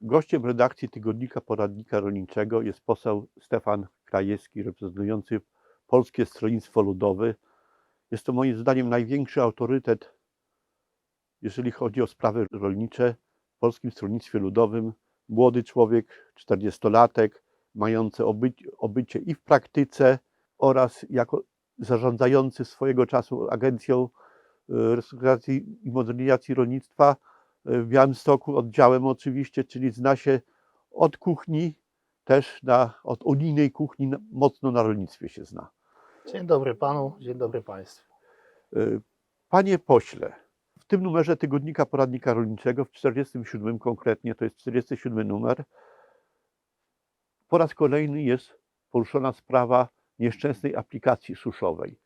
Gościem redakcji Tygodnika Poradnika Rolniczego jest poseł Stefan Krajewski, reprezentujący Polskie Stronnictwo Ludowe. Jest to moim zdaniem największy autorytet, jeżeli chodzi o sprawy rolnicze w Polskim Stronnictwie Ludowym. Młody człowiek, 40-latek, mający obycie, obycie i w praktyce oraz jako zarządzający swojego czasu Agencją e, Restrukturyzacji i Modernizacji Rolnictwa w Białymstoku, oddziałem oczywiście, czyli zna się od kuchni, też na, od unijnej kuchni mocno na rolnictwie się zna. Dzień dobry panu, dzień dobry państwu. E, Panie pośle, w tym numerze Tygodnika Poradnika Rolniczego, w 47 konkretnie, to jest 47 numer, po raz kolejny jest poruszona sprawa nieszczęsnej aplikacji suszowej.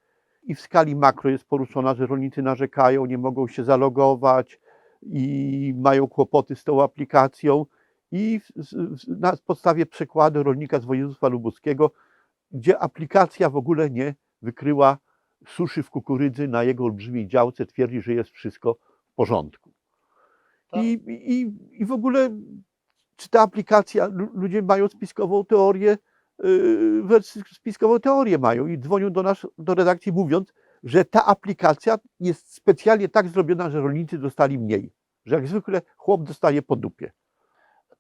I w skali makro jest poruszona, że rolnicy narzekają, nie mogą się zalogować i mają kłopoty z tą aplikacją. I na podstawie przykładu rolnika z województwa lubuskiego, gdzie aplikacja w ogóle nie wykryła suszy w kukurydzy na jego olbrzymiej działce, twierdzi, że jest wszystko w porządku. Tak. I, i, I w ogóle, czy ta aplikacja, lu- ludzie mają spiskową teorię, yy, wersję- spiskową teorię mają i dzwonią do nas, do redakcji mówiąc, że ta aplikacja jest specjalnie tak zrobiona, że rolnicy dostali mniej. Że jak zwykle chłop dostaje po dupie.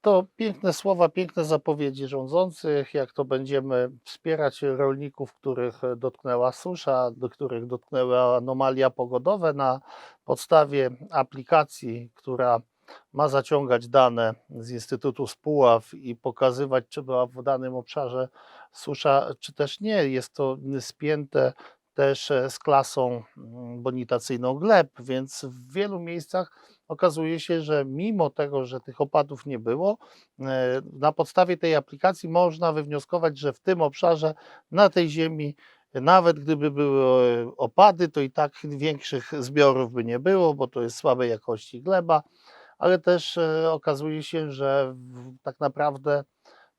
To piękne słowa, piękne zapowiedzi rządzących, jak to będziemy wspierać rolników, których dotknęła susza, do których dotknęły anomalia pogodowe na podstawie aplikacji, która ma zaciągać dane z Instytutu Spuław i pokazywać, czy była w danym obszarze susza, czy też nie. Jest to spięte też e, z klasą mm, bonitacyjną gleb, więc w wielu miejscach okazuje się, że mimo tego, że tych opadów nie było, e, na podstawie tej aplikacji można wywnioskować, że w tym obszarze, na tej ziemi, nawet gdyby były e, opady, to i tak większych zbiorów by nie było, bo to jest słabej jakości gleba, ale też okazuje się, że tak naprawdę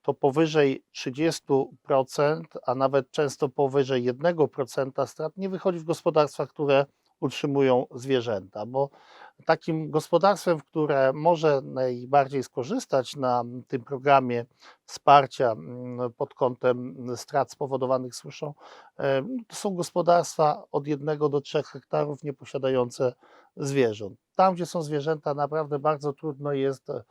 to powyżej 30%, a nawet często powyżej 1% strat nie wychodzi w gospodarstwach, które utrzymują zwierzęta, bo takim gospodarstwem, które może najbardziej skorzystać na tym programie wsparcia mm, pod kątem strat spowodowanych suszą, e, to są gospodarstwa od 1 do 3 hektarów nieposiadające zwierząt. Tam, gdzie są zwierzęta, naprawdę bardzo trudno jest e,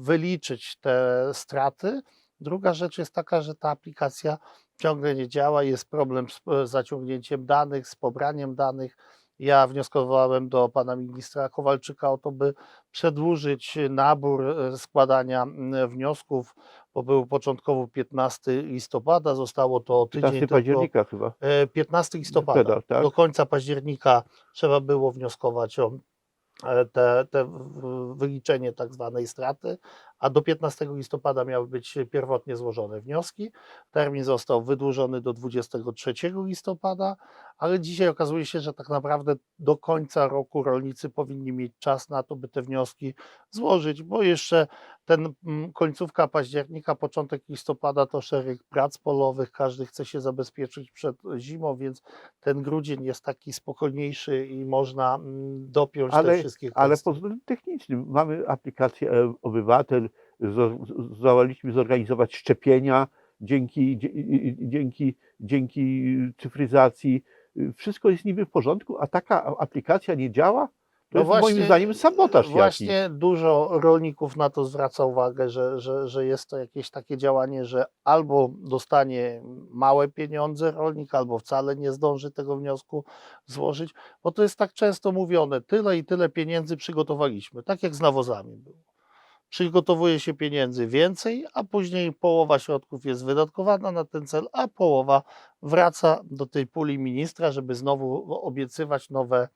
wyliczyć te straty. Druga rzecz jest taka, że ta aplikacja ciągle nie działa, jest problem z e, zaciągnięciem danych, z pobraniem danych. Ja wnioskowałem do pana ministra Kowalczyka o to, by przedłużyć nabór e, składania wniosków, bo był początkowo 15 listopada, zostało to tydzień 15 tylko, października chyba. e, 15 listopada. Listopada, tak. Do końca października trzeba było wnioskować o e, te, te wyliczenie tak zwanej straty, a do 15 listopada miały być pierwotnie złożone wnioski. Termin został wydłużony do 23 listopada, ale dzisiaj okazuje się, że tak naprawdę do końca roku rolnicy powinni mieć czas na to, by te wnioski złożyć, bo jeszcze ten mm, końcówka października, początek listopada to szereg prac polowych, każdy chce się zabezpieczyć przed zimą, więc ten grudzień jest taki spokojniejszy i można mm, dopiąć te Ale, wszystkie ale kwestie. pod względem technicznym mamy aplikację e, Obywatel, zdołaliśmy zorganizować szczepienia dzięki, dzięki, dzięki cyfryzacji. Wszystko jest niby w porządku, a taka aplikacja nie działa? To No jest moim właśnie, zdaniem sabotaż. Właśnie dużo rolników na to zwraca uwagę, że, że, że jest to jakieś takie działanie, że albo dostanie małe pieniądze rolnik, albo wcale nie zdąży tego wniosku złożyć, bo to jest tak często mówione, tyle i tyle pieniędzy przygotowaliśmy, tak jak z nawozami było. Przygotowuje się pieniędzy więcej, a później połowa środków jest wydatkowana na ten cel, a połowa wraca do tej puli ministra, żeby znowu obiecywać nowe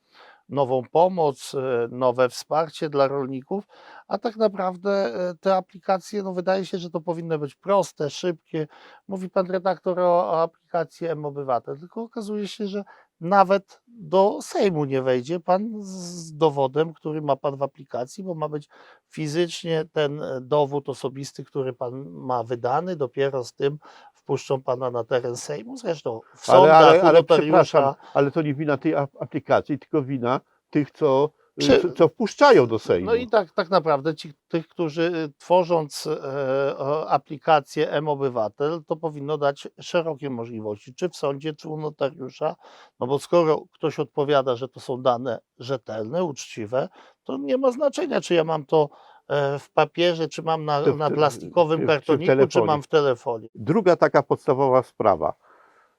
nową pomoc, e, nowe wsparcie dla rolników, a tak naprawdę e, te aplikacje, no wydaje się, że to powinny być proste, szybkie. Mówi pan redaktor o, aplikacji M-Obywatel, tylko okazuje się, że nawet do Sejmu nie wejdzie pan z dowodem, który ma pan w aplikacji, bo ma być fizycznie ten e, dowód osobisty, który pan ma wydany, dopiero z tym wpuszczą pana na teren Sejmu. Zresztą w Ale, sądach ale, ale notariusza przepraszam, ale to nie wina tej ap- aplikacji, tylko wina tych, co Przy- co, wpuszczają do Sejmu. No i tak, tak naprawdę ci, tych, którzy y, tworząc e, aplikację M-Obywatel, to powinno dać szerokie możliwości, czy w sądzie, czy u notariusza, no bo skoro ktoś odpowiada, że to są dane rzetelne, uczciwe, to nie ma znaczenia, czy ja mam to e, w papierze, czy mam na, Czy na plastikowym czy kartoniku, czy telefonie. mam w telefonie. Druga taka podstawowa sprawa.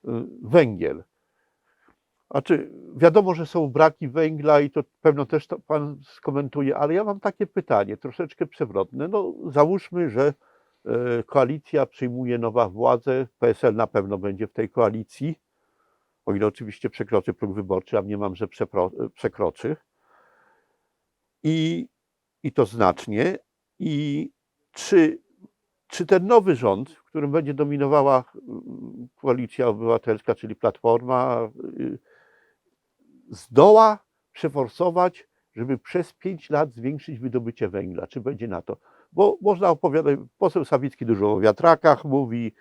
y, Węgiel. Znaczy, wiadomo, że są braki węgla i to pewno też to Pan skomentuje, ale ja mam takie pytanie, troszeczkę przewrotne. No, załóżmy, że e, koalicja przyjmuje nowa władzę, PSL na pewno będzie w tej koalicji, o ile oczywiście przekroczy próg wyborczy, a mniemam, że przekroczy. I, I to znacznie. I czy czy ten nowy rząd, w którym będzie dominowała mm, koalicja obywatelska, czyli Platforma, y, zdoła przeforsować, żeby przez 5 lat zwiększyć wydobycie węgla? Czy będzie na to? Bo można opowiadać, poseł Sawicki dużo o wiatrakach mówi,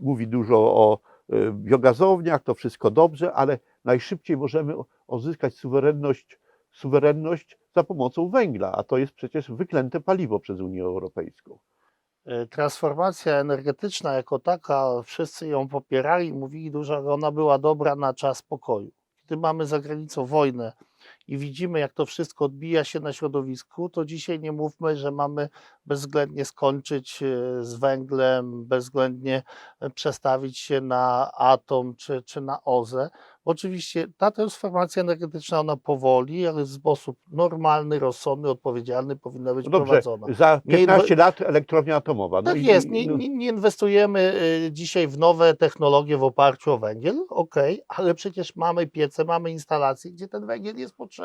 mówi dużo o y, biogazowniach, to wszystko dobrze, ale najszybciej możemy o- uzyskać suwerenność, suwerenność za pomocą węgla, a to jest przecież wyklęte paliwo przez Unię Europejską. E, Transformacja energetyczna jako taka, wszyscy ją popierali, mówili dużo, że ona była dobra na czas pokoju. Kiedy mamy za granicą wojnę i widzimy, jak to wszystko odbija się na środowisku, to dzisiaj nie mówmy, że mamy bezwzględnie skończyć e, z węglem, bezwzględnie e, przestawić się na atom czy, czy na OZE. Oczywiście ta transformacja energetyczna, ona powoli, ale w sposób normalny, rozsądny, odpowiedzialny powinna być No Dobrze, prowadzona. za Nie 15 lat elektrownia atomowa. No Tak i- jest, nie, no, nie, nie inwestujemy y, dzisiaj w nowe technologie w oparciu o węgiel, okej, ale przecież mamy piece, mamy instalacje, gdzie ten węgiel jest potrzebny.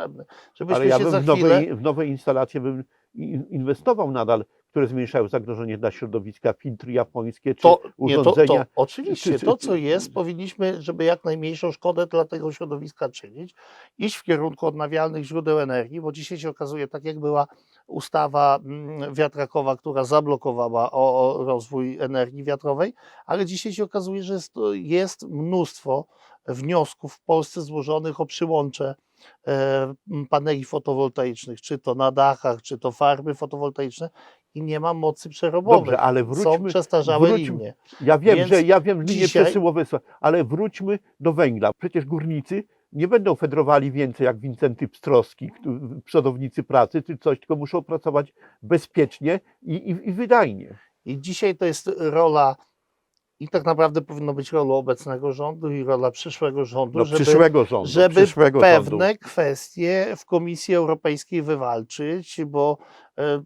Żebyśmy ale ja bym w chwilę... nowe, w nowe instalacje bym in- inwestował nadal, które zmniejszają zagrożenie dla środowiska, filtry japońskie czy To, nie, to, to urządzenia. oczywiście, czy- czy- to co jest, powinniśmy, żeby jak najmniejszą szkodę dla tego środowiska czynić, iść w kierunku odnawialnych źródeł energii, bo dzisiaj się okazuje, tak jak była ustawa mm, wiatrakowa, która zablokowała o, o rozwój energii wiatrowej, ale dzisiaj się okazuje, że jest, jest mnóstwo wniosków w Polsce złożonych o przyłącze paneli fotowoltaicznych, czy to na dachach, czy to farmy fotowoltaiczne i nie ma mocy przerobowej. Dobrze, ale Są wróćmy, przestarzałe wróćmy- linie. ja wiem, Więc że ja wiem linie dzisiaj- przesyłowe, są, ale wróćmy do węgla. Przecież górnicy nie będą fedrowali więcej jak Wincenty Pstrowski, przodownicy pracy, czy coś, tylko muszą pracować bezpiecznie i, i, i wydajnie. I dzisiaj to jest rola, i tak naprawdę powinno być rolą obecnego rządu i rola przyszłego rządu, No, żeby, przyszłego rządu. żeby przyszłego pewne rządu. kwestie w Komisji Europejskiej wywalczyć, bo e,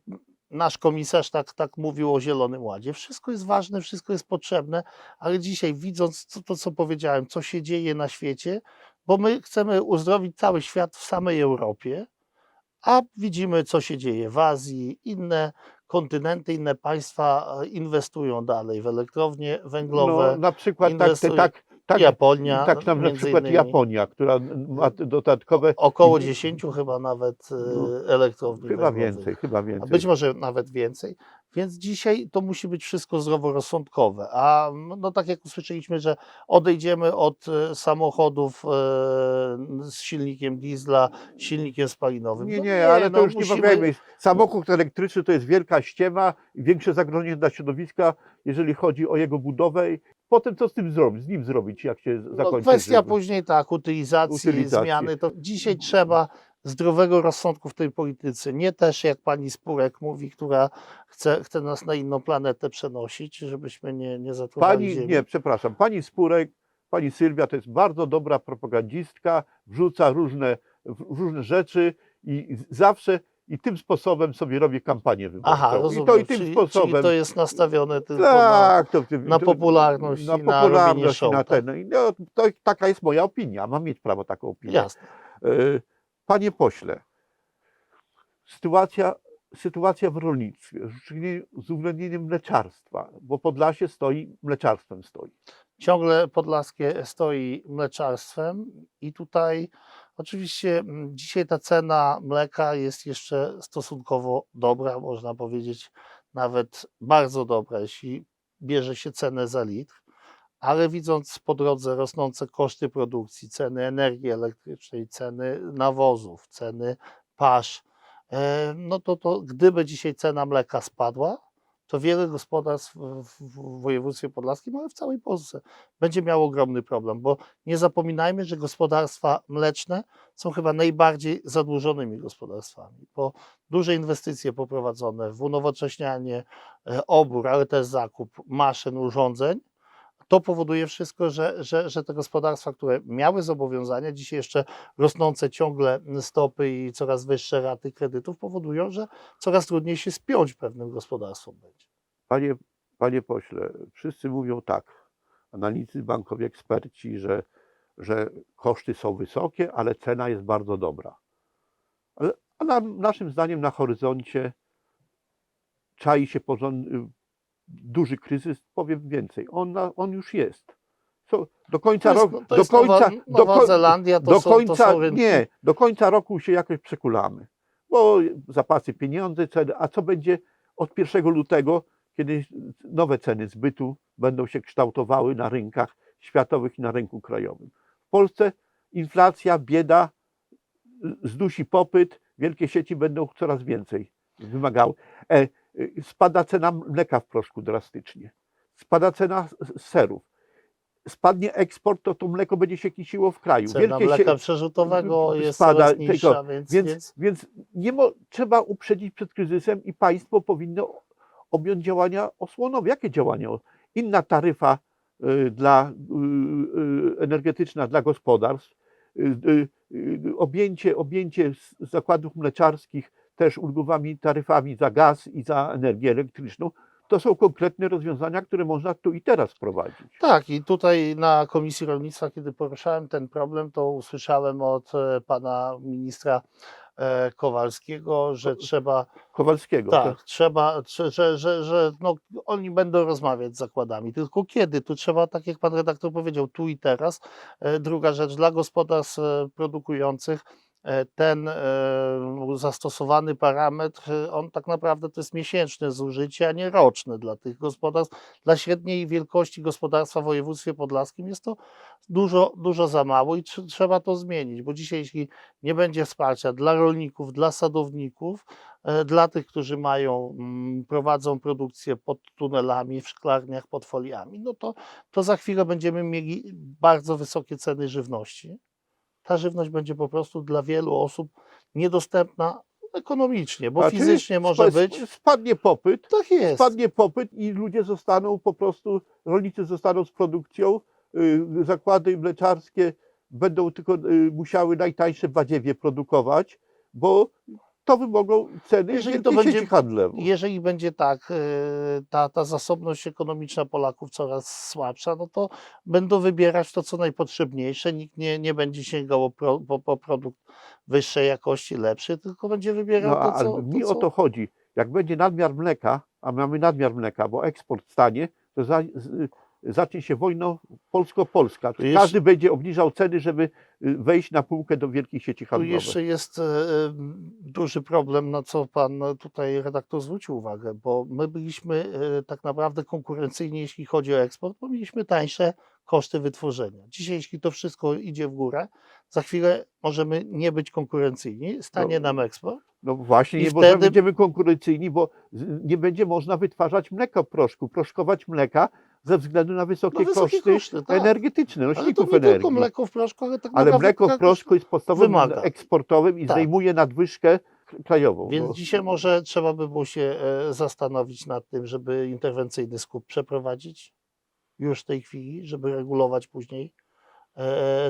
nasz komisarz tak, tak mówił o Zielonym Ładzie. Wszystko jest ważne, wszystko jest potrzebne, ale dzisiaj widząc to, to co powiedziałem, co się dzieje na świecie, bo my chcemy uzdrowić cały świat w samej Europie, a widzimy, co się dzieje w Azji, inne kontynenty, inne państwa e, inwestują dalej w elektrownie węglowe. No, na przykład tak, te, inwestuje- tak, tak, Japonia, tak na, przykład innymi. Japonia, która ma dodatkowe Około 10 chyba nawet e, No, elektrowni chyba węglowych. więcej, chyba A więcej. być może nawet więcej. Więc dzisiaj to musi być wszystko zdroworozsądkowe. A no tak jak usłyszeliśmy, że odejdziemy od e, samochodów e, z silnikiem diesla, silnikiem spalinowym. Nie, No nie, ale to no już nie musimy- bawiajmy. Samochód elektryczny to jest wielka ściema, i większe zagrożenie dla środowiska, jeżeli chodzi o jego budowę. Potem co z tym zrobić, z nim zrobić, jak się No, zakończy? kwestia żeby- później tak, utylizacji, Utylizacji. zmiany. To dzisiaj trzeba zdrowego rozsądku w tej polityce. Nie też jak pani Spurek mówi, która chce, chce nas na inną planetę przenosić, żebyśmy nie, nie zatruwali Pani, ziemi. nie, przepraszam, pani Spurek, pani Sylwia to jest bardzo dobra propagandzistka, wrzuca różne, w- różne rzeczy i zawsze i tym sposobem sobie robi kampanię wyborczą. Aha, rozumiem. I to i tym czyli, sposobem. czyli to jest nastawione tylko na... tak, to, na to- popularność na i na popularność robienie i show, na tak? ten. No, to, taka jest moja opinia, mam mieć prawo taką opinię. Jasne. E, Panie pośle, sytuacja, sytuacja w rolnictwie, z uwzględnieniem mleczarstwa, bo Podlasie stoi, mleczarstwem stoi. Ciągle Podlaskie stoi mleczarstwem i tutaj oczywiście mm, dzisiaj ta cena mleka jest jeszcze stosunkowo dobra, można powiedzieć nawet bardzo dobra, jeśli bierze się cenę za litr, ale widząc po drodze rosnące koszty produkcji, ceny energii elektrycznej, ceny nawozów, ceny pasz, e, no to, to gdyby dzisiaj cena mleka spadła, to wiele gospodarstw w, województwie podlaskim, ale w całej Polsce będzie miało ogromny problem, bo nie zapominajmy, że gospodarstwa mleczne są chyba najbardziej zadłużonymi gospodarstwami, bo duże inwestycje poprowadzone w unowocześnianie, e, obór, ale też zakup maszyn, urządzeń, to powoduje wszystko, że, że, że te gospodarstwa, które miały zobowiązania, dzisiaj jeszcze rosnące ciągle stopy i coraz wyższe raty kredytów, powodują, że coraz trudniej się spiąć pewnym gospodarstwom będzie. Panie, panie pośle, wszyscy mówią tak, analitycy bankowi, eksperci, że, że koszty są wysokie, ale cena jest bardzo dobra. Ale, a na, naszym zdaniem na horyzoncie czai się porząd, duży kryzys, powiem więcej, on, on już jest. So, do końca jest, roku, do końca, Nowa, do, Nowa koń- Zelandia, do są, końca, są nie, do końca roku się jakoś przekulamy, bo zapasy pieniądze, ceny, a co będzie od 1 lutego, kiedy nowe ceny zbytu będą się kształtowały na rynkach światowych i na rynku krajowym. W Polsce inflacja, bieda, zdusi popyt, wielkie sieci będą coraz więcej wymagały. E, spada cena mleka w proszku drastycznie, spada cena serów, spadnie eksport, to to mleko będzie się kisiło w kraju. Cena sie- mleka przerzutowego jest spada tego, niższa, więc, Więc, więc więc nie mo, trzeba uprzedzić przed kryzysem i państwo powinno objąć działania osłonowe. Jakie działania? Inna taryfa y, dla, y, y, energetyczna dla gospodarstw, y, y, y, objęcie, objęcie zakładów mleczarskich też ulgowymi taryfami za gaz i za energię elektryczną. To są konkretne rozwiązania, które można tu i teraz wprowadzić. Tak, i tutaj na Komisji Rolnictwa, kiedy poruszałem ten problem, to usłyszałem od e, pana ministra e, Kowalskiego, że trzeba, Kowalskiego. tak, trzeba, że, że, że, że no, oni będą rozmawiać z zakładami. Tylko kiedy? Tu trzeba, tak jak pan redaktor powiedział, tu i teraz. E, Druga rzecz, dla gospodarstw produkujących ten e, zastosowany parametr, e, on tak naprawdę to jest miesięczne zużycie, a nie roczne dla tych gospodarstw. Dla średniej wielkości gospodarstwa w województwie podlaskim jest to dużo, dużo za mało i tr- trzeba to zmienić, bo dzisiaj jeśli nie będzie wsparcia dla rolników, dla sadowników, e, dla tych, którzy mają, mm, prowadzą produkcję pod tunelami, w szklarniach, pod foliami, no to, to za chwilę będziemy mieli bardzo wysokie ceny żywności. Ta żywność będzie po prostu dla wielu osób niedostępna ekonomicznie, bo A, czyli fizycznie może być. Spadnie popyt, Tak jest. spadnie popyt i ludzie zostaną po prostu, rolnicy zostaną z produkcją, y, zakłady mleczarskie będą tylko y, musiały najtańsze badziewie produkować, bo to wymogą ceny Jeżeli to będzie- handlowej. Jeżeli będzie tak, e, ta, ta zasobność ekonomiczna Polaków coraz słabsza, no to będą wybierać to, co najpotrzebniejsze. Nikt nie, nie będzie sięgał po, po, po produkt wyższej jakości, lepszy, tylko będzie wybierał No, to, co. ale mi to, o co... to chodzi. Jak będzie nadmiar mleka, a mamy nadmiar mleka, bo eksport stanie, to za, zacznie się wojna polsko-polska. Tu Każdy będzie obniżał ceny, żeby y, wejść na półkę do wielkich sieci Tu handlowych. jeszcze jest e, e, duży problem, na co pan tutaj redaktor zwrócił uwagę, bo my byliśmy e, tak naprawdę konkurencyjni, jeśli chodzi o eksport, bo mieliśmy tańsze koszty wytworzenia. Dzisiaj, jeśli to wszystko idzie w górę, za chwilę możemy nie być konkurencyjni, stanie No, nam eksport. No właśnie, nie wtedy- będziemy konkurencyjni, bo nie będzie można wytwarzać mleka w proszku, proszkować mleka ze względu na wysokie, wysokie koszty, koszty, tak. energetyczne, Ale to nośników nie energii. tylko mleko w proszku, ale tak Ale mleko w proszku jest podstawowym wymaga. eksportowym i Tak. zdejmuje nadwyżkę krajową. Więc bo- dzisiaj może trzeba by było się e, zastanowić nad tym, żeby interwencyjny skup przeprowadzić już w tej chwili, żeby regulować później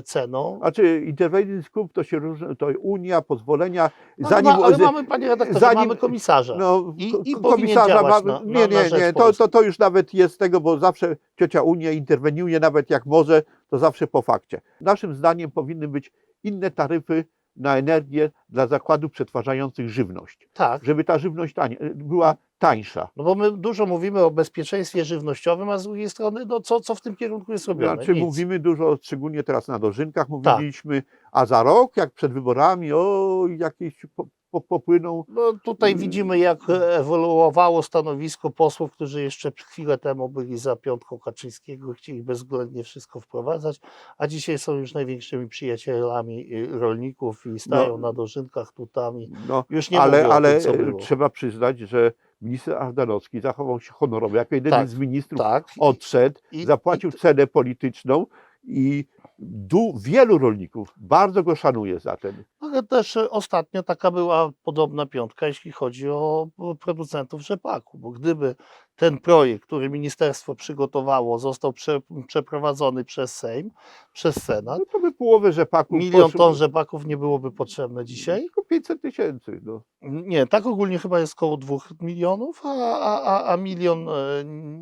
ceną. A czy interwencyjny skup to się różni, to Unia, pozwolenia, No, zanim... no, ale mamy, panie redaktorze, zanim- mamy komisarza. No, I- i komisarza mamy- na- nie, nie, nie, to, to, to już nawet jest tego, bo zawsze ciocia Unia interweniuje, nawet jak może, to zawsze po fakcie. Naszym zdaniem powinny być inne taryfy na energię dla zakładów przetwarzających żywność, Tak, żeby ta żywność była tańsza. no bo my dużo mówimy o bezpieczeństwie żywnościowym, a z drugiej strony, no co, co w tym kierunku jest robione? Znaczy Nic. mówimy dużo, szczególnie teraz na dożynkach Tak. mówiliśmy, a za rok, jak przed wyborami, o jakieś po, po, popłyną. No tutaj Mm. widzimy, jak ewoluowało stanowisko posłów, którzy jeszcze chwilę temu byli za piątką Kaczyńskiego i chcieli bezwzględnie wszystko wprowadzać, a dzisiaj są już największymi przyjacielami y, rolników i stają No. na dożynkach tutami. No, Już nie ale ale tym, trzeba przyznać, że minister Ardanowski zachował się honorowo. Jako jedyny Tak, z ministrów Tak. odszedł, I- zapłacił cenę polityczną i du, wielu rolników bardzo go szanuje za ten. Ale też e, ostatnio taka była podobna piątka, jeśli chodzi o producentów rzepaku, bo gdyby ten projekt, który ministerstwo przygotowało, został prze, przeprowadzony przez Sejm, przez Senat, No to by połowę rzepaku milion poszło- ton rzepaków nie byłoby potrzebne dzisiaj. Tylko 500 tysięcy. No. Nie, tak ogólnie chyba jest około 2 milionów, a, a, a, a milion e,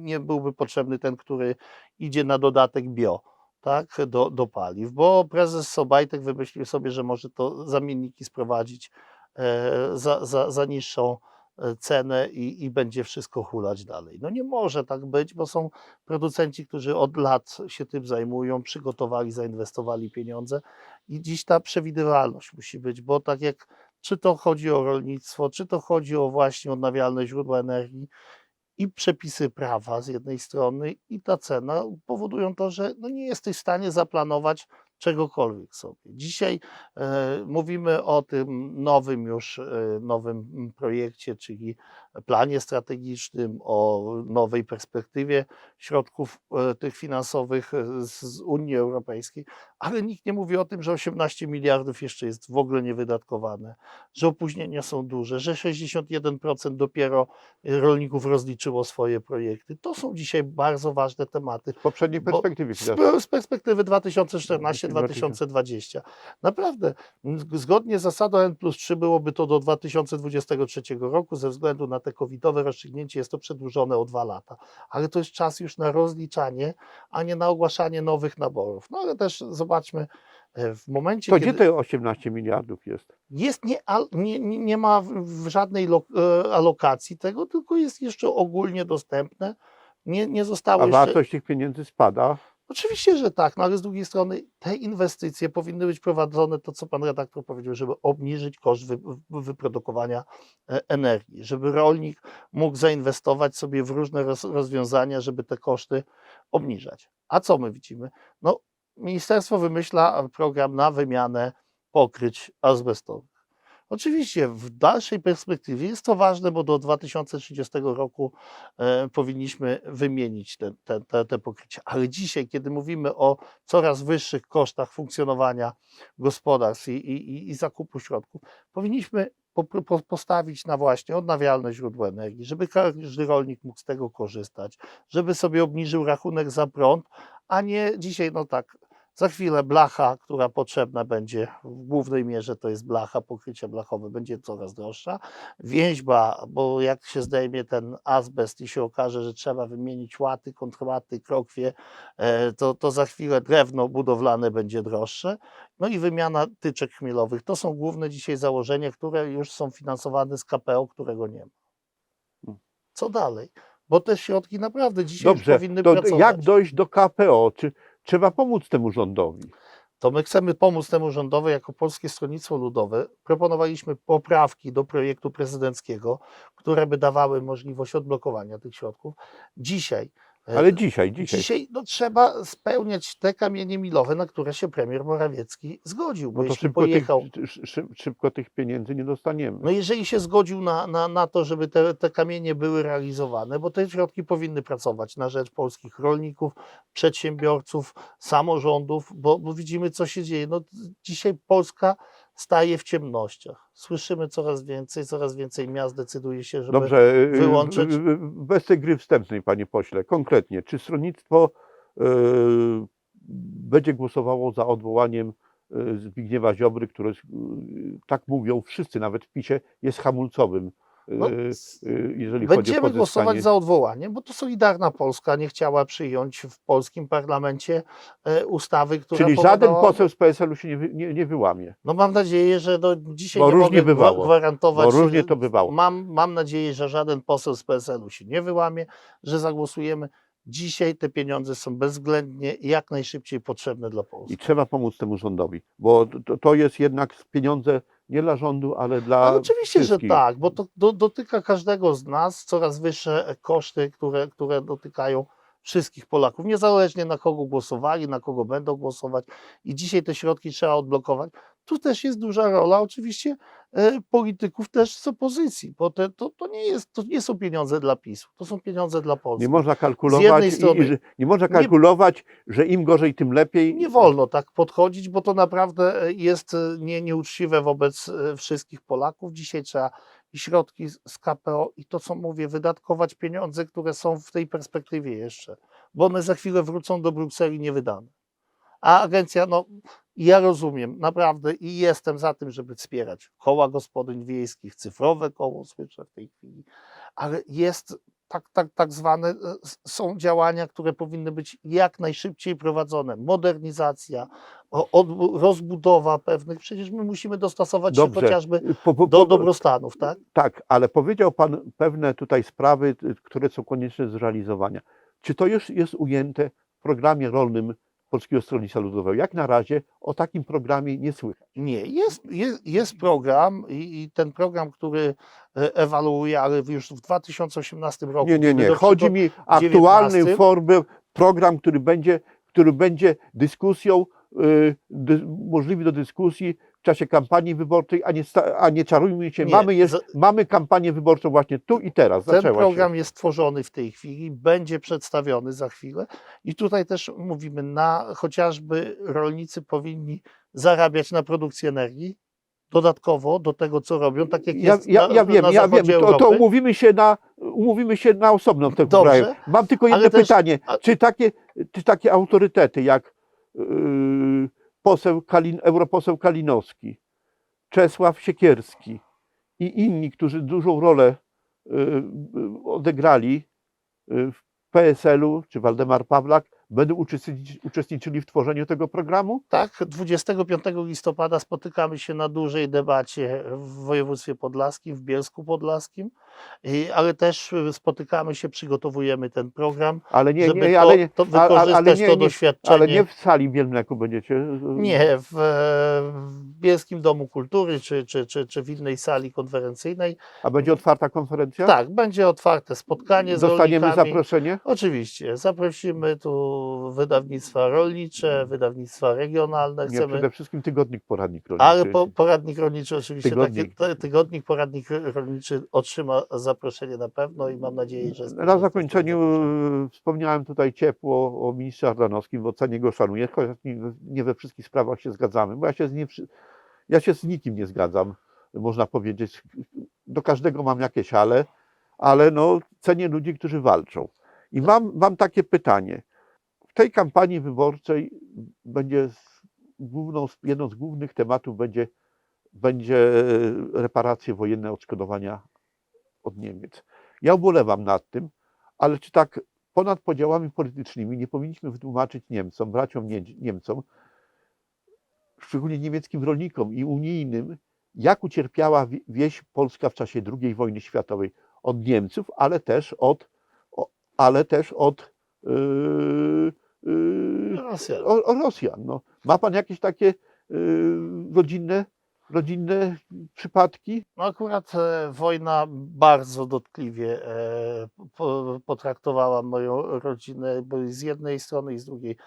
nie byłby potrzebny ten, który idzie na dodatek bio. Tak, do, do paliw, bo prezes Sobajtek wymyślił sobie, że może to zamienniki sprowadzić e, za, za, za niższą e, cenę i, i będzie wszystko hulać dalej. No nie może tak być, bo są producenci, którzy od lat się tym zajmują, przygotowali, zainwestowali pieniądze i dziś ta przewidywalność musi być, bo tak jak czy to chodzi o rolnictwo, czy to chodzi o właśnie odnawialne źródła energii i przepisy prawa z jednej strony i ta cena powodują to, że no nie jesteś w stanie zaplanować czegokolwiek sobie. Dzisiaj e, mówimy o tym nowym już e, nowym mm, projekcie, czyli planie strategicznym, o nowej perspektywie środków e, tych finansowych e, z, Unii Europejskiej, ale nikt nie mówi o tym, że 18 miliardów jeszcze jest w ogóle niewydatkowane, że opóźnienia są duże, że 61% dopiero rolników rozliczyło swoje projekty. To są dzisiaj bardzo ważne tematy. W poprzedniej perspektywie Z, z perspektywy 2014-2020. Naprawdę, zgodnie z zasadą N plus 3 byłoby to do 2023 roku, ze względu na te covidowe rozstrzygnięcie jest to przedłużone o dwa lata. Ale to jest czas już na rozliczanie, a nie na ogłaszanie nowych naborów. No ale też zobaczmy, e, w momencie, To kiedy gdzie te 18 miliardów jest? jest nie, nie, nie ma w- w żadnej lo, e, alokacji tego, tylko jest jeszcze ogólnie dostępne. Nie, nie zostało A jeszcze... wartość tych pieniędzy spada. Oczywiście, że tak, no ale z drugiej strony te inwestycje powinny być prowadzone, to co pan redaktor powiedział, żeby obniżyć koszt wy, wy- wyprodukowania e, energii, żeby rolnik mógł zainwestować sobie w różne roz, rozwiązania, żeby te koszty obniżać. A co my widzimy? No, ministerstwo wymyśla program na wymianę pokryć azbestowych. Oczywiście w dalszej perspektywie jest to ważne, bo do 2030 roku e, powinniśmy wymienić te, te, te, te pokrycia. Ale dzisiaj, kiedy mówimy o coraz wyższych kosztach funkcjonowania gospodarstw i, i, i- zakupu środków, powinniśmy po, po, postawić na właśnie odnawialne źródła energii, żeby każdy rolnik mógł z tego korzystać, żeby sobie obniżył rachunek za prąd, a nie dzisiaj, no tak, za chwilę blacha, która potrzebna będzie w głównej mierze, to jest blacha, pokrycie blachowe będzie coraz droższa. Więźba, bo jak się zdejmie ten azbest i się okaże, że trzeba wymienić łaty, kontrłaty, krokwie, e, to, to za chwilę drewno budowlane będzie droższe. No i wymiana tyczek chmielowych. To są główne dzisiaj założenia, które już są finansowane z KPO, którego nie ma. Hmm. Co dalej? Bo te środki naprawdę dzisiaj Dobrze, powinny to pracować. jak dojść do KPO? Czy trzeba pomóc temu rządowi? to my chcemy pomóc temu rządowi jako Polskie Stronnictwo Ludowe. Proponowaliśmy poprawki do projektu prezydenckiego, które by dawały możliwość odblokowania tych środków. Dzisiaj, Ale dzisiaj, dzisiaj. dzisiaj no, trzeba spełniać te kamienie milowe, na które się premier Morawiecki zgodził, bo No to szybko tych, pojechał, szy- szybko tych pieniędzy nie dostaniemy. no jeżeli się zgodził na, na, na to, żeby te, te kamienie były realizowane, bo te środki powinny pracować na rzecz polskich rolników, przedsiębiorców, samorządów, bo, bo widzimy, co się dzieje. No, dzisiaj Polska staje w ciemnościach. Słyszymy coraz więcej, coraz więcej miast decyduje się, żeby Dobrze, y, wyłączyć- y, y, bez tej gry wstępnej, panie pośle, konkretnie, czy stronnictwo y, będzie głosowało za odwołaniem y, Zbigniewa Ziobry, który, y, tak mówią wszyscy, nawet w PiSie, jest hamulcowym, y, No, y, jeżeli chodzi o Będziemy głosować za odwołaniem, bo to Solidarna Polska nie chciała przyjąć w polskim parlamencie e, ustawy, która Czyli żaden powodowała- poseł z PSL-u się nie, nie, nie wyłamie, No mam nadzieję, że do dzisiaj Bo nie różnie mogę bywało. gwarantować. bo różnie to bywało. Mam, mam nadzieję, że żaden poseł z PSL-u się nie wyłamie, że zagłosujemy. Dzisiaj te pieniądze są bezwzględnie jak najszybciej potrzebne dla Polski. I trzeba pomóc temu rządowi, bo to, to jest jednak pieniądze nie dla rządu, ale dla Ale oczywiście, wszystkich. że tak, bo to do, dotyka każdego z nas coraz wyższe koszty, które, które dotykają wszystkich Polaków, niezależnie na kogo głosowali, na kogo będą głosować. I dzisiaj te środki trzeba odblokować. Tu też jest duża rola oczywiście e, polityków też z opozycji, bo te, to, to, nie jest, to nie są pieniądze dla PiSu, to są pieniądze dla Polski. Nie można kalkulować, i, strony i, że, nie można nie- kalkulować, że im gorzej, tym lepiej. Nie wolno tak podchodzić, bo to naprawdę e, jest e, nie, nieuczciwe wobec wszystkich Polaków. Dzisiaj trzeba i środki z KPO i to, co mówię, wydatkować pieniądze, które są w tej perspektywie jeszcze, bo one za chwilę wrócą do Brukseli niewydane. A agencja, no ja rozumiem, naprawdę i jestem za tym, żeby wspierać koła gospodyń wiejskich, cyfrowe koło, słyszę w tej chwili, ale jest tak, tak, tak zwane e, są działania, które powinny być jak najszybciej prowadzone. Modernizacja, o- odbu- rozbudowa pewnych, przecież my musimy dostosować Dobrze. się chociażby Po, po, do dobrostanów, tak? tak, ale powiedział Pan pewne tutaj sprawy, y, które są konieczne do zrealizowania. Czy to już jest ujęte w programie rolnym Polskiego Stronnictwa Ludowego? Jak na razie o takim programie nie słychać. Nie, jest, jest, jest program i, i ten program, który e, ewaluuje, ale już w 2018 roku. Nie, nie, nie. Chodzi mi aktualny 19. formę, program, który będzie, który będzie dyskusją, y, dy, możliwy do dyskusji w czasie kampanii wyborczej, a nie, sta, a nie czarujmy się. Nie, mamy, jest, za- mamy kampanię wyborczą właśnie tu i teraz. Ten Zaczęła program się. jest tworzony w tej chwili, będzie przedstawiony za chwilę i tutaj też mówimy, na chociażby rolnicy powinni zarabiać na produkcji energii dodatkowo do tego, co robią, tak jak Ja, jest ja, na, ja wiem, na ja wiem. zachodzie To, to Europy. umówimy się na, umówimy się na osobno w tym Dobrze, kraju. Mam tylko jedno ale też- pytanie. a- Czy, takie, czy takie autorytety jak yy, poseł Kalin, europoseł Kalinowski, Czesław Siekierski i inni, którzy dużą rolę yy, yy, odegrali yy, w PSL-u, czy Waldemar Pawlak, będą uczestniczyli w tworzeniu tego programu? Tak, 25 listopada spotykamy się na dużej debacie w województwie podlaskim, w Bielsku Podlaskim, i- ale też y, spotykamy się, przygotowujemy ten program, Ale nie, żeby nie, to, ale, to wykorzystać ale nie, to nie, doświadczenie. ale nie w sali Bielmleku będziecie. Nie, w, w Bielskim Domu Kultury czy, czy, czy, czy w innej sali konferencyjnej. A będzie otwarta konferencja? Tak, będzie otwarte spotkanie z Dostaniemy zaproszenie? Oczywiście, zaprosimy tu wydawnictwa rolnicze, wydawnictwa regionalne. Nie, Chcemy, przede wszystkim tygodnik poradnik rolniczy. ale po, poradnik rolniczy oczywiście, Tygodnik. Takie, te- tygodnik poradnik rolniczy otrzyma zaproszenie na pewno i mam nadzieję, że... Na zakończeniu wspomniałem tutaj ciepło o ministrze Ardanowskim, bo cenię go szanuję, chociaż nie, nie we wszystkich sprawach się zgadzamy, bo ja się, z nie, ja się z nikim nie zgadzam, można powiedzieć. Do każdego mam jakieś ale, ale no, cenię ludzi, którzy walczą. I mam, mam takie pytanie. W tej kampanii wyborczej będzie główną, jedną z głównych tematów będzie, będzie reparacje wojenne, odszkodowania od Niemiec. Ja ubolewam nad tym, ale czy tak ponad podziałami politycznymi nie powinniśmy wytłumaczyć Niemcom, braciom Nie- Niemcom, szczególnie niemieckim rolnikom i unijnym, jak ucierpiała wie- wieś polska w czasie II wojny światowej od Niemców, ale też od, ale też od yy, yy, Rosja. o, o Rosjan. No. Ma pan jakieś takie yy, rodzinne, rodzinne przypadki? No akurat e, wojna bardzo dotkliwie e, po, potraktowała moją rodzinę, bo z jednej strony i z drugiej.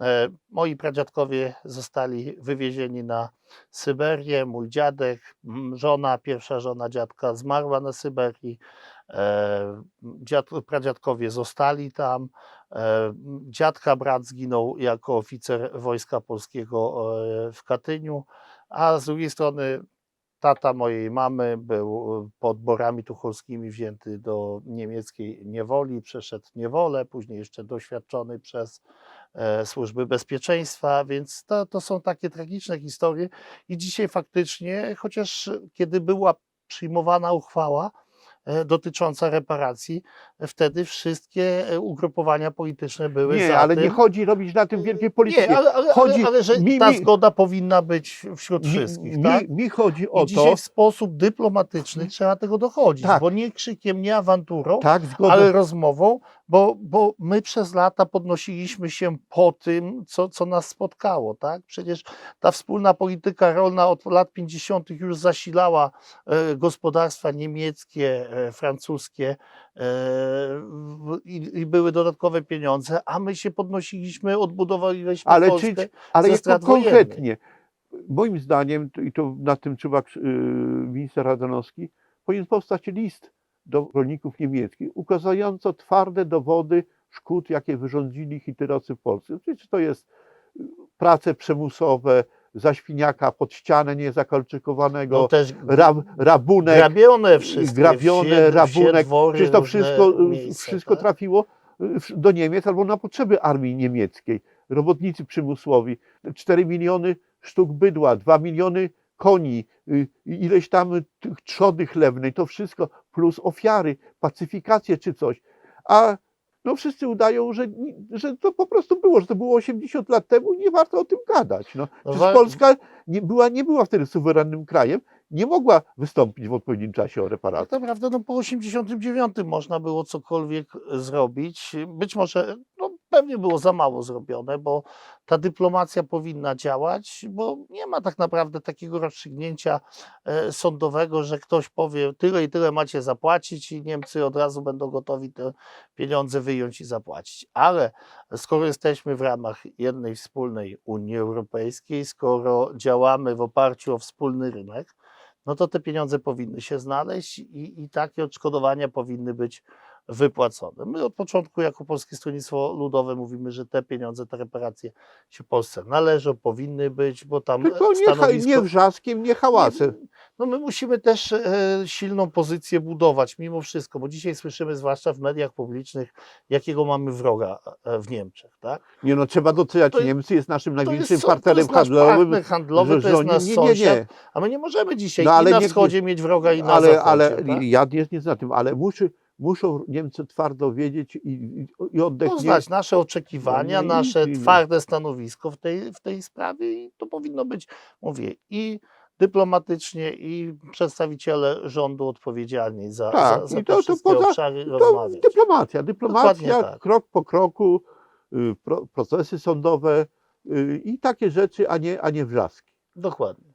E, moi pradziadkowie zostali wywiezieni na Syberię, mój dziadek, żona, pierwsza żona dziadka zmarła na Syberii, dziad, pradziadkowie zostali tam, e, dziadka brat zginął jako oficer Wojska Polskiego e, w Katyniu, a z drugiej strony tata mojej mamy był e, pod Borami Tucholskimi wzięty do niemieckiej niewoli, przeszedł niewolę, później jeszcze doświadczony przez e, służby bezpieczeństwa, więc to, to są takie tragiczne historie. I dzisiaj faktycznie, chociaż kiedy była przyjmowana uchwała e, dotycząca reparacji, e, wtedy wszystkie e, ugrupowania polityczne były Nie, za ale tym. nie chodzi robić na tym wielkiej polityki. Nie, ale, ale, Chodzi- ale, ale że mi- ta zgoda powinna być wśród Mi, wszystkich, mi, tak? mi chodzi o I to, dzisiaj w sposób dyplomatyczny trzeba tego dochodzić, Tak. bo nie krzykiem, nie awanturą, tak, ale rozmową bo, bo my przez lata podnosiliśmy się po tym, co, co nas spotkało. Tak? Przecież ta wspólna polityka rolna od lat 50. już zasilała e, gospodarstwa niemieckie, e, francuskie e, i, i były dodatkowe pieniądze, a my się podnosiliśmy, odbudowaliśmy Ale, Polskę. czy, ale ze strat konkretnie, moim zdaniem, to- i to nad tym czuwa minister Radanowski, powinien powstać list do rolników niemieckich, ukazująco twarde dowody szkód, jakie wyrządzili hitlerowcy w Polsce. Czy to jest y, prace przymusowe, zaświniaka pod ścianę niezakolczykowanego, No też rab, rabunek, grabione wszystkie, grabione, wsie, rabunek, wsie, Przecież to różne wszystko, y, miejsca, wszystko tak? trafiło y, do Niemiec albo na potrzeby armii niemieckiej. Robotnicy przymusowi, 4 miliony sztuk bydła, 2 miliony koni, y, ileś tam tych trzody chlewnej, to wszystko plus ofiary, pacyfikacje czy coś. A no wszyscy udają, że, że to po prostu było, że to było 80 lat temu i nie warto o tym gadać. No. No Przecież Polska nie była, nie była wtedy suwerennym krajem, nie mogła wystąpić w odpowiednim czasie o Tak reparacje. naprawdę no, po 89 można było cokolwiek zrobić. Być może no, pewnie było za mało zrobione, bo ta dyplomacja powinna działać, bo nie ma tak naprawdę takiego rozstrzygnięcia e, sądowego, że ktoś powie tyle i tyle macie zapłacić i Niemcy od razu będą gotowi te pieniądze wyjąć i zapłacić. Ale skoro jesteśmy w ramach jednej wspólnej Unii Europejskiej, skoro działamy w oparciu o wspólny rynek, no to te pieniądze powinny się znaleźć i, i takie odszkodowania powinny być wypłacone. My od początku jako Polskie Stronnictwo Ludowe mówimy, że te pieniądze, te reparacje się Polsce należą, powinny być, bo tam Tylko nie, stanowisko... nie wrzaskiem, nie hałasem. No my musimy też e, silną pozycję budować mimo wszystko, bo dzisiaj słyszymy zwłaszcza w mediach publicznych, jakiego mamy wroga e, w Niemczech, tak? Nie no, trzeba doceniać, To jest- Niemcy jest naszym największym jest, partnerem to jest nasz handlowym. partner handlowy, że- to jest nasz nie, nie, sąsiad, nie. a my nie możemy dzisiaj No, i ale na nie- wschodzie mieć wroga i na Ale, zachodzie. ale tak? ja nie, nie znam tym, ale muszy, muszą Niemcy twardo wiedzieć i, i, i oddech poznać nasze oczekiwania, No nasze nie. twarde stanowisko w tej, w tej sprawie i to powinno być, mówię, i dyplomatycznie, i przedstawiciele rządu odpowiedzialni za, Tak, za, za i te to- to wszystkie poza- obszary To rozmawiać. dyplomacja, dyplomacja, tak. krok po kroku, y, pro, procesy sądowe y, i takie rzeczy, a nie, a nie wrzaski. Dokładnie.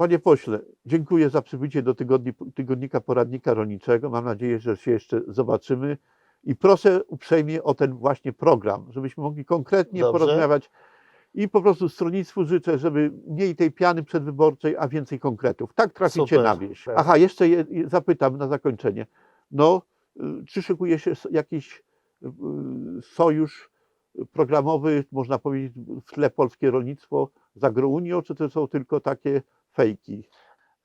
Panie pośle, dziękuję za przybycie do tygodni, tygodnika poradnika rolniczego. Mam nadzieję, że się jeszcze zobaczymy. I proszę uprzejmie o ten właśnie program, żebyśmy mogli konkretnie Dobrze. porozmawiać. I po prostu stronnictwu życzę, żeby mniej tej piany przedwyborczej, a więcej konkretów. Tak traficie Super. na wieś. Tak. Aha, jeszcze je, zapytam na zakończenie. No, y, czy szykuje się jakiś y, sojusz programowy, można powiedzieć, w tle polskie rolnictwo z Agrounią, czy to są tylko takie fejki?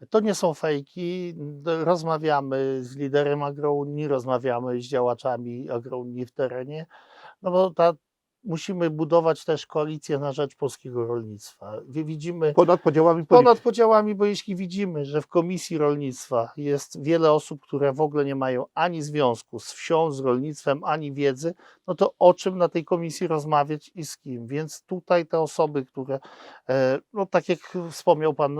To nie są fejki. Rozmawiamy z liderem agrounii, rozmawiamy z działaczami agrounii w terenie, no bo ta, musimy budować też koalicję na rzecz polskiego rolnictwa. Wi- Widzimy Ponad podziałami ponad podziałami, bo jeśli widzimy, że w Komisji Rolnictwa jest wiele osób, które w ogóle nie mają ani związku z wsią, z rolnictwem, ani wiedzy, no to o czym na tej komisji rozmawiać i z kim? Więc tutaj te osoby, które, e, no tak jak wspomniał pan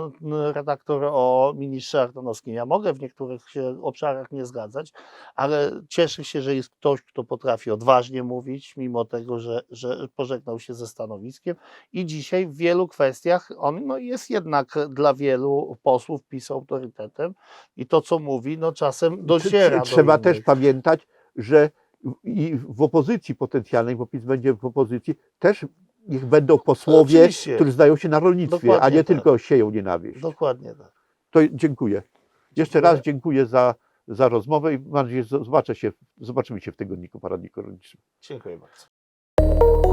redaktor o ministrze Ardanowskim, ja mogę w niektórych się obszarach nie zgadzać, ale cieszę się, że jest ktoś, kto potrafi odważnie mówić, mimo tego, że, że pożegnał się ze stanowiskiem i dzisiaj w wielu kwestiach on no, jest jednak dla wielu posłów PiS autorytetem i to, co mówi, no czasem dociera do Trzeba też innych. pamiętać, że i w opozycji potencjalnej, bo PiS będzie w opozycji, też niech będą posłowie, Oczywiście. którzy zdają się na rolnictwie, a Dokładnie nie tak. tylko sieją nienawiść. Dokładnie tak. To dziękuję. Jeszcze Dziękuję. raz dziękuję za, za rozmowę i mam nadzieję, że zobaczę się, zobaczymy się w tygodniku poradniku rolniczym. Dziękuję bardzo. you.